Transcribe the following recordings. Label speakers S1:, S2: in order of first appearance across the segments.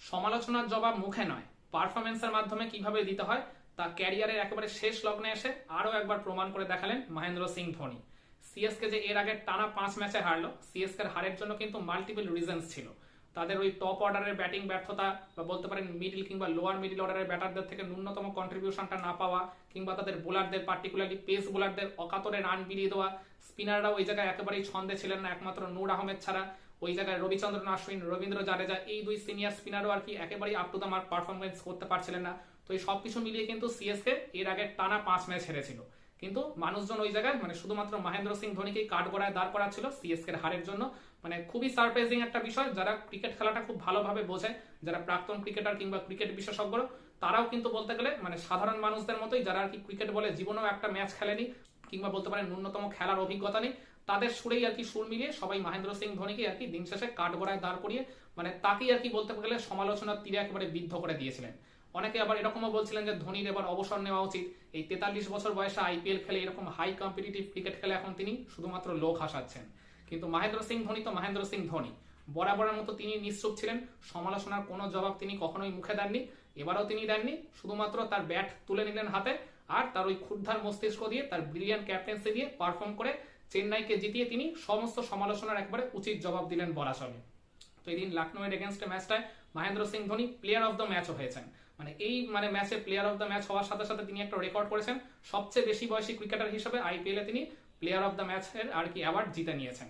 S1: সমালোচনার জবাব মুখে নয়। পারফরমেন্সের মাধ্যমে কীভাবে দিতে হয়, তা ক্যারিয়ারের একেবারে শেষ লগ্নে এসে আরও একবার প্রমাণ করে দেখালেন মহেন্দ্র সিং ধোনি। সিএসকে যে এর আগে টানা পাঁচ ম্যাচে হারলো সিএসকে হারের জন্য কিন্তু মাল্টিপল রিজনস ছিল। তাদের ওই টপ অর্ডারের ব্যাটিং ব্যর্থতা বা বলতে পারেন মিডিল কিংবা লোয়ার মিডিল অর্ডারের ব্যাটারদের থেকে ন্যূনতম কন্ট্রিবিউশনটা না পাওয়া, কিংবা তাদের বোলারদের পার্টিকুলারলি পেস বোলারদের অকাতরে রান বিলিয়ে দেওয়া স্পিনাররাও ওই জায়গায় একেবারেই ছন্দে ছিলেন না, একমাত্র নূর আহমেদ ছাড়া। ওই জায়গায় রবিচন্দ্রন অশ্বিন রবীন্দ্র জাডেজা, এই দুই সিনিয়র স্পিনারও আর কি একেবারেই up to the mark performance করতে পারছিলেন না। তো এই সবকিছু মিলিয়ে কিন্তু সিএসকে এর আগে টানা পাঁচ ম্যাচ হেরেছিল। কিন্তু মানুষজন ওই জায়গায় মানে শুধুমাত্র মহেন্দ্র সিং ধোনিকেই কাঠগড়ায় দাঁড় করা ছিল সিএসকে হারের জন্য। মানে খুবই সারপ্রাইজিং একটা বিষয়, যারা ক্রিকেট খেলাটা খুব ভালোভাবে বোঝে, যারা প্রাক্তন ক্রিকেটার কিংবা ক্রিকেট বিশেষজ্ঞ তারাও কিন্তু বলতে গেলে মানে সাধারণ মানুষদের মতোই, যারা আর কি ক্রিকেট বলে, জীবনেও একটা ম্যাচ খেলেনি। কিংবা বলতে পারেন ন্যূনতম খেলার অভিজ্ঞতা নেই, তাদের সুরেই আর কি সুর মিলিয়ে সবাই মহেন্দ্র সিং ধোনিকে আর কি দিন শেষে কাঠগড়ায় দাঁড় করিয়ে মানে তাকেই আর কি বলতে গেলে সমালোচনার তীরে একেবারে বিদ্ধ করে দিয়েছিলেন। অনেকে আবার এরকমও বলছিলেন যে ধোনির এবার অবসর নেওয়া উচিত। এই তেতাল্লিশ বছর বয়সে আইপিএল খেলে এরকম হাই কম্পিটিটিভ ক্রিকেট খেলে এখন তিনি শুধুমাত্র লোক হাসাচ্ছেন। কিন্তু মহেন্দ্র সিং ধোনি তো মহেন্দ্র সিং ধোনি। বরাবরের মতো তিনি নিশ্চুপ ছিলেন, সমালোচনার কোনো জবাব তিনি কখনোই মুখে দেননি, এবারও তিনি দেননি, শুধুমাত্র তার ব্যাট তুলে নিলেন হাতে আর তার ওই ক্ষুদ্ধার মস্তিষ্ক দিয়ে, তার ব্রিলিয়ান ক্যাপ্টেন্সি দিয়ে পারফর্ম করে চেন্নাইকে জিতিয়ে তিনি সমস্ত সমালোচনার একবারে উচিত জবাব দিলেন চলে তো এই দিন লখনৌয়ের এগেনস্টে ম্যাচটায় Mahendra Singh Dhoni player of the ম্যাচও হয়েছেন। মানে এই মানে ম্যাচে প্লেয়ার অফ দ্য ম্যাচ হওয়ার সাথে সাথে তিনি একটা রেকর্ড করেছেন। সবচেয়ে বেশি বয়সী ক্রিকেটার হিসেবে আইপিএলে তিনি প্লেয়ার অফ দ্য ম্যাচের আর কি অ্যাওয়ার্ড জিতে নিয়েছেন।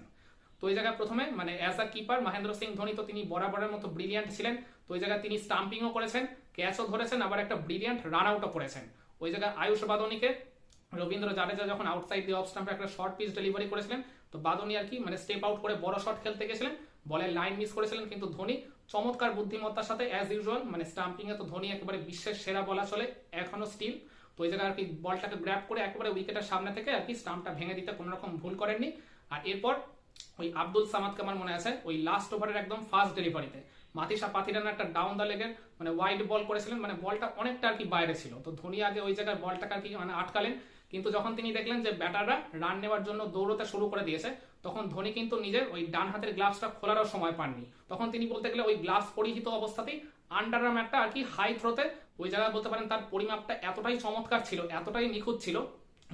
S1: তো ওই জায়গায় প্রথমে মানে as a keeper Mahendra Singh Dhoni তো তিনি বরাবরের মতো ব্রিলিয়ান্ট ছিলেন। তো ওই জায়গায় তিনি স্টাম্পিংও করেছেন ক্যাচও ধরেছেন, আবার একটা ব্রিলিয়ান্ট রান আউটও করেছেন। ওই জায়গায় আয়ুষ বাদনীকে রবীন্দ্র জাডেজা যখন আউটসাইড দিয়ে অফ স্টাম্পে একটা শর্ট পিচ ডেলিভারি করেছিলেন, তো বাদনী আর কি মানে স্টেপ আউট করে বড় শট খেলতে গেছিলেন বলের লাইন মিস করেছিলেন কিন্তু ধোনি। চমৎকার বুদ্ধিমত্তার সাথে অ্যাজ ইউজুয়াল মানে স্টাম্পিং এ তো ধোনি একেবারে বিশ্বের সেরা বলা চলে, এখনও স্টিল তো ওই জায়গায় আর কি বলটাকে গ্র্যাপ করে একেবারে উইকেটের সামনে থেকে আর কি স্টাম্পটা ভেঙে দিতে কোনো রকম ভুল করেননি। আর এরপর ওই আব্দুল সামাদকে আমার মনে আছে, ওই লাস্ট ওভারের একদম ফার্স্ট ডেলিভারিতে মাতিসা পাতিরানা একটা ডাউন দ্য লেগের মানে ওয়াইড বল করেছিলেন মানে বলটা অনেকটা আর কি বাইরে ছিল। তো ধোনি আগে ওই জায়গায় বলটাকে আর কি মানে আটকালেন। কিন্তু যখন তিনি দেখলেন যে ব্যাটাররা রান নেওয়ার জন্য দৌড়তে শুরু করে দিয়েছে, তখন ধোনি কিন্তু নিজের ওই ডান হাতের গ্লাভসটা খোলারও সময় পাননি। তখন তিনি বলতে গেলে ওই গ্লাভস পরিহিত অবস্থাতেই আন্ডার একটা আর কি হাই থ্রোতে ওই জায়গায় বলতে পারেন তার পরিমাপটা এতটাই চমৎকার ছিল, এতটাই নিখুঁত ছিল,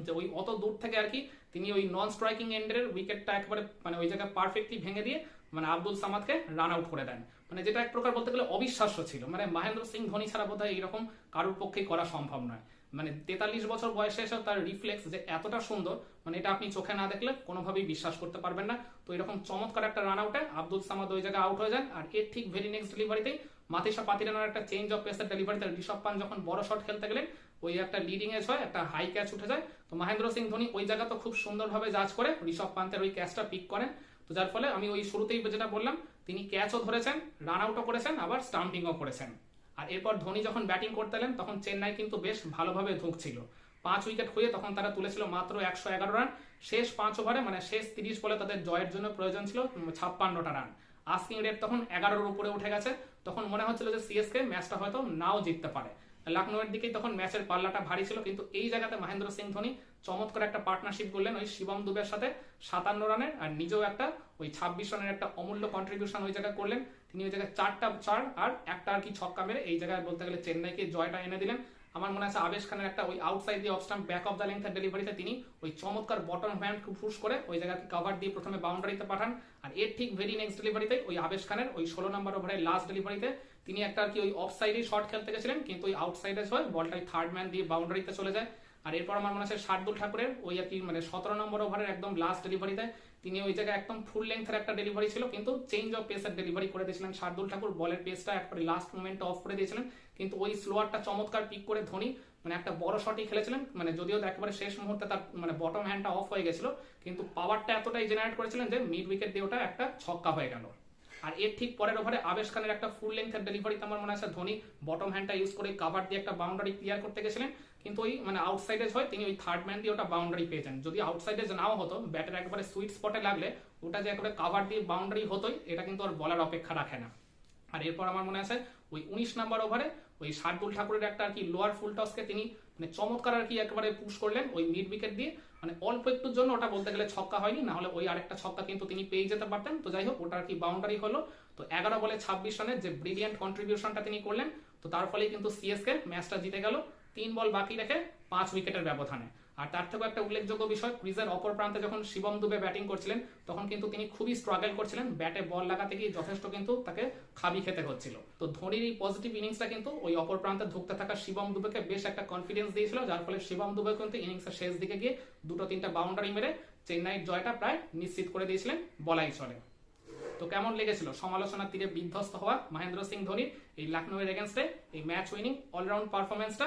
S1: যে ওই অত দূর থেকে আর কি তিনি ওই নন স্ট্রাইকিং এন্ডের উইকেটটা একেবারে মানে ওই জায়গায় পারফেক্টলি ভেঙে দিয়ে মানে আব্দুল সামাদকে রান আউট করে দেন। মানে যেটা এক প্রকার বলতে গেলে অবিশ্বাস্য ছিল। মানে মহেন্দ্র সিং, ধোনি ছাড়া বোধহয় এইরকম কারোর পক্ষেই করা সম্ভব নয়। মানে তেতাল্লিশ বছর বয়সে এসেও তার রিফ্লেক্স যে এতটা সুন্দর মানে এটা আপনি চোখে না দেখলে কোনোভাবেই বিশ্বাস করতে পারবেন না। তো এরকম চমৎকার একটা রান আউটে আব্দুল সামাদ ওই জায়গায় আউট হয়ে যান। আর এর ঠিক ভেরি নেক্সট ডেলিভারিতেই মাতিসা পাতিরানার একটা চেঞ্জ অফ পেসের ডেলিভারিতে ঋষভ পান যখন বড় শট খেলতে গেলেন, ওই একটা লিডিং এজ হয় একটা হাই ক্যাচ উঠে যায়। তো মহেন্দ্র সিং, ধোনি ওই জায়গা তো খুব সুন্দরভাবে জাজ করে ঋষভ পান্তের ওই ক্যাচটা পিক করেন। তো যার ফলে আমি ওই শুরুতেই যেটা বললাম, তিনি ক্যাচও ধরেছেন রান আউটও করেছেন, আবার স্টাম্পিংও করেছেন। আর এরপর ধোনি যখন ব্যাটিং করতে এলেন, তখন চেন্নাই কিন্তু বেশ ভালোভাবে ধুঁকছিল। পাঁচ উইকেট হয়ে তখন তারা তুলেছিল মাত্র একশো এগারো রান শেষ পাঁচ ওভারে মানে শেষ তিরিশ বলে তাদের জয়ের জন্য প্রয়োজন ছিল ছাপ্পান্নটা রান আস্কিং রেট তখন এগারোর উপরে উঠে গেছে। তখন মনে হচ্ছিল যে সিএসকে ম্যাচটা হয়তো নাও জিততে পারে। লখনৌয়ের দিকেই তখন ম্যাচের পাল্লাটা ভারী ছিল, কিন্তু এই জায়গাতে মহেন্দ্র সিং ধোনি চমৎকার একটা পার্টনারশিপ করলেন ওই শিবম দুবের সাথে, সাতান্ন রানের, আর নিজেও একটা ওই ছাব্বিশ রানের একটা অমূল্য কন্ট্রিবিউশন ওই জায়গায় করলেন। তিনি ওই জায়গায় চারটা চার আর একটা আর কি ছক্কা মেরে এই জায়গায় বলতে গেলে চেন্নাইকে জয়টা এনে দিলেন। আমার মনে আছে আবেশ খানের একটা ওই আউটসাইড দিয়ে off stump back of the লেন্থের ডেলিভারিতে তিনি ওই চমৎকার বটম হ্যান্ড ফুস করে ওই জায়গাকে কভার দিয়ে প্রথমে বাউন্ডারিতে পাঠান। আর এর ঠিক ভেরি নেক্সট ডেলিভারিতে ওই আবেশ খানের ওই ষোলো নম্বর ওভারের লাস্ট ডেলিভারিতে তিনি একটা আর কি ওই অফ সাইডে শট খেলতে গেছিলেন, কিন্তু ওই আউটসাইডে হয়, বলটা থার্ড ম্যান দিয়ে বাউন্ডারিতে চলে যায়। আর এরপর আমার মনে আছে শার্দুল ঠাকুরের ওই আর কি মানে সতেরো নম্বর ওভারের একদম লাস্ট ডেলিভারিতে তিনি ওই জায়গায় একদম ফুল লেন্থের একটা ডেলিভারি ছিল, কিন্তু চেঞ্জ অফ পেসের ডেলিভারি করে দিয়েছিলেন শার্দুল ঠাকুর। বলের পেসটা একবারে লাস্ট মোমেন্টে অফ করে দিয়েছিলেন, কিন্তু ওই স্লোয়ারটা চমৎকার পিক করে ধোনি মানে একটা বড় শটই খেলেছিলেন মানে যদিও একেবারে শেষ মুহূর্তে তার মানে বটম হ্যান্ডটা অফ হয়ে গেছিল, কিন্তু পাওয়ারটা এতটাই জেনারেট করেছিলেন যে মিড উইকেট দিয়ে ওটা একটা ছক্কা হয়ে গেল। আর এর ঠিক পরের ওভারে আবেশ খানের একটা ফুল লেন্থের ডেলিভারিতে আমার মনে আছে ধোনি বটম হ্যান্ডটা ইউজ করে কাভার দিয়ে একটা বাউন্ডারি ক্লিয়ার করতে গেছিলেন। কিন্তু ওই মানে আউটসাইডে হয়, তিনি ওই থার্ড ম্যান দিয়ে ওটা বাউন্ডারি পেয়েছেন যদি আউটসাইডে নাও হতো ব্যাটের একবারে সুইট স্পটে লাগলে, ওটা যে একবারে কাভার দিয়ে বাউন্ডারি হতোই, এটা কিন্তু আর বলার অপেক্ষা রাখে না। আর এরপর আমার মনে আছে, ওই উনিশ নাম্বার ওভারে ওই শার্দুল ঠাকুরের একটা আর কি লোয়ার ফুল টসকে তিনি মানে চমৎকার আর কি একেবারে পুশ করলেন, ওই মিড উইকেট দিয়ে। মানে অল্প একটুর জন্য ওটা বলতে গেলে ছক্কা হয়নি না হলে ওই আরেকটা ছক্কা কিন্তু তিনি পেয়ে যেতে পারতেন। তো যাই হোক ওটা আর কি বাউন্ডারি হলো? তো এগারো বলে ছাব্বিশ রানের যে ব্রিলিয়ান্ট কন্ট্রিবিউশনটা তিনি করলেন, তো তার ফলেই কিন্তু সিএসকে ম্যাচটা জিতে গেল। তিন বল বাকি রেখে পাঁচ উইকেটের ব্যবধানে। আর তার থেকেও একটা উল্লেখযোগ্য বিষয়, ক্রিজের অপর প্রান্তে যখন শিবম দুবে ব্যাটিং করছিলেন, তখন কিন্তু তিনি খুবই স্ট্রাগল করছিলেন ব্যাটে বল লাগাতে গিয়ে যথেষ্ট কিন্তু তাকে খাবি খেতে হচ্ছিল। তো ধোনির এই পজিটিভ ইনিংসটা কিন্তু ওই অপর প্রান্তে ধুকতে থাকা শিবম দুবেকে বেশ একটা কনফিডেন্স দিয়েছিল, যার ফলে শিবম দুবে কিন্তু ইনিংসের শেষ দিকে গিয়ে দুটো তিনটা বাউন্ডারি মেরে চেন্নাইয়ের জয়টা প্রায় নিশ্চিত করে দিয়েছিলেন, বলাই চলে। তো কেমন লেগেছিল? সমালোচনার তীরে বিধ্বস্ত হওয়া মহেন্দ্র সিং ধোনির এই লখনৌয়ের এগেনস্টে এই ম্যাচ উইনিং অলরাউন্ড পারফরমেন্সটা